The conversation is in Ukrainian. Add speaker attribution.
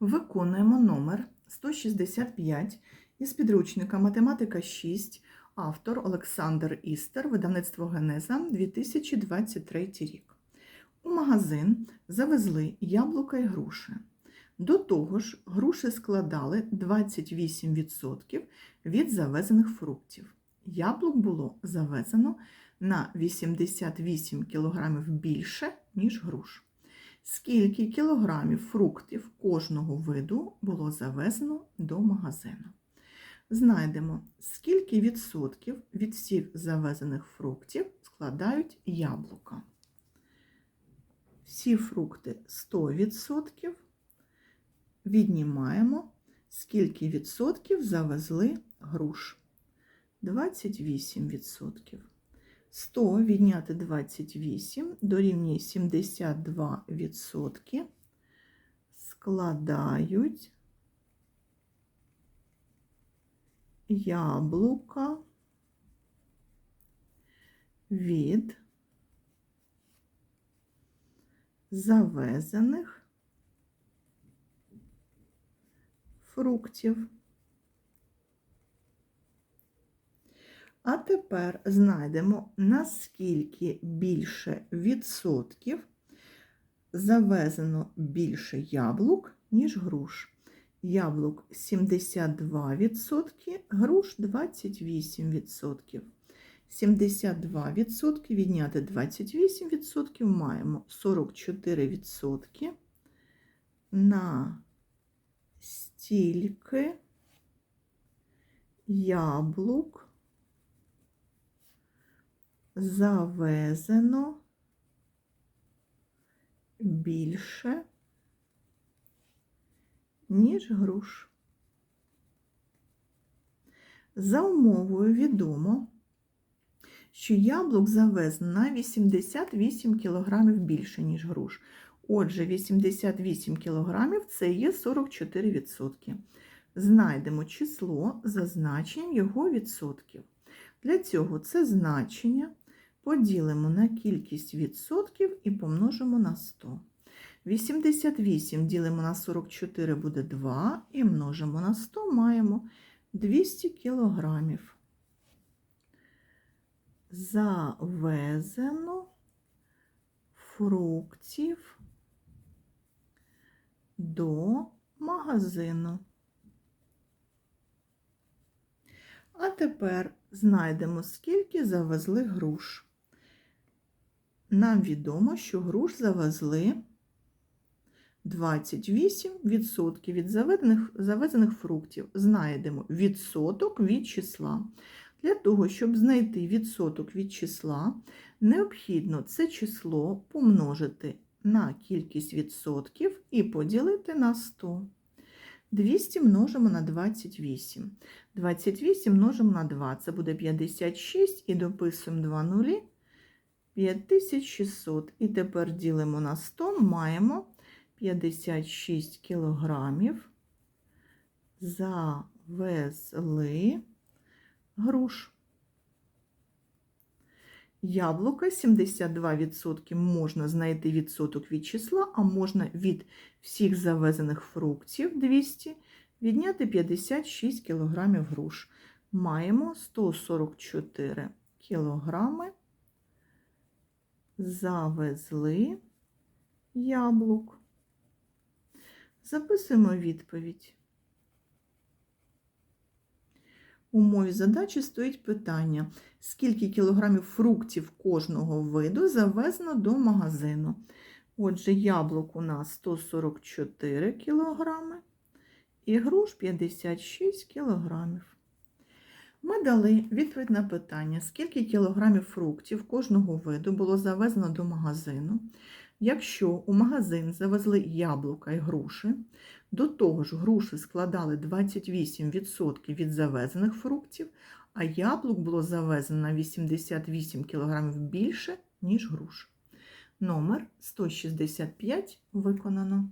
Speaker 1: Виконуємо номер 165 із підручника Математика 6, автор Олександр Істер, видавництво Генеза 2023 рік. У магазин завезли яблука і груші. До того ж, груші складали 28% від завезених фруктів. Яблук було завезено на 88 кг більше, ніж груш. Скільки кілограмів фруктів кожного виду було завезено до магазину? Знайдемо, скільки відсотків від всіх завезених фруктів складають яблука. Всі фрукти 100%. Віднімаємо, скільки відсотків завезли груш. 28%. 100 відняти 28 дорівнює 72% складають яблука від завезених фруктів. А тепер знайдемо, наскільки більше відсотків завезено більше яблук, ніж груш. Яблук 72%, груш 28%. 72% відняти 28% маємо 44% на стільки яблук завезено більше, ніж груш. За умовою відомо, що яблук завезено на 88 кг більше, ніж груш. Отже, 88 кг це є 44%. Знайдемо число за значенням його відсотків. Для цього це значення поділимо на кількість відсотків і помножимо на 100. 88 ділимо на 44 буде 2 і множимо на 100 маємо 200 кілограмів. Завезено фруктів до магазину. А тепер знайдемо, скільки завезли груш. Нам відомо, що груш завезли 28% від завезених, завезених фруктів. Знайдемо відсоток від числа. Для того, щоб знайти відсоток від числа, необхідно це число помножити на кількість відсотків і поділити на 100. 200 множимо на 28. 28 множимо на 2, це буде 56 і дописуємо 2 нулі 5600. І тепер ділимо на 100, маємо 56 кілограмів. Завезли груш. Яблука 72% можна знайти відсоток від числа, а можна від всіх завезених фруктів 200 відняти 56 кг груш. Маємо 144 кг. Завезли яблук. Записуємо відповідь. У мові задачі стоїть питання, скільки кілограмів фруктів кожного виду завезено до магазину. Отже, яблук у нас 144 кілограми і груш 56 кілограмів. Ми дали відповідь на питання, скільки кілограмів фруктів кожного виду було завезено до магазину. Якщо у магазин завезли яблука і груші, до того ж груші складали 28% від завезених фруктів, а яблук було завезено на 88 кг більше, ніж груш. Номер 165 виконано.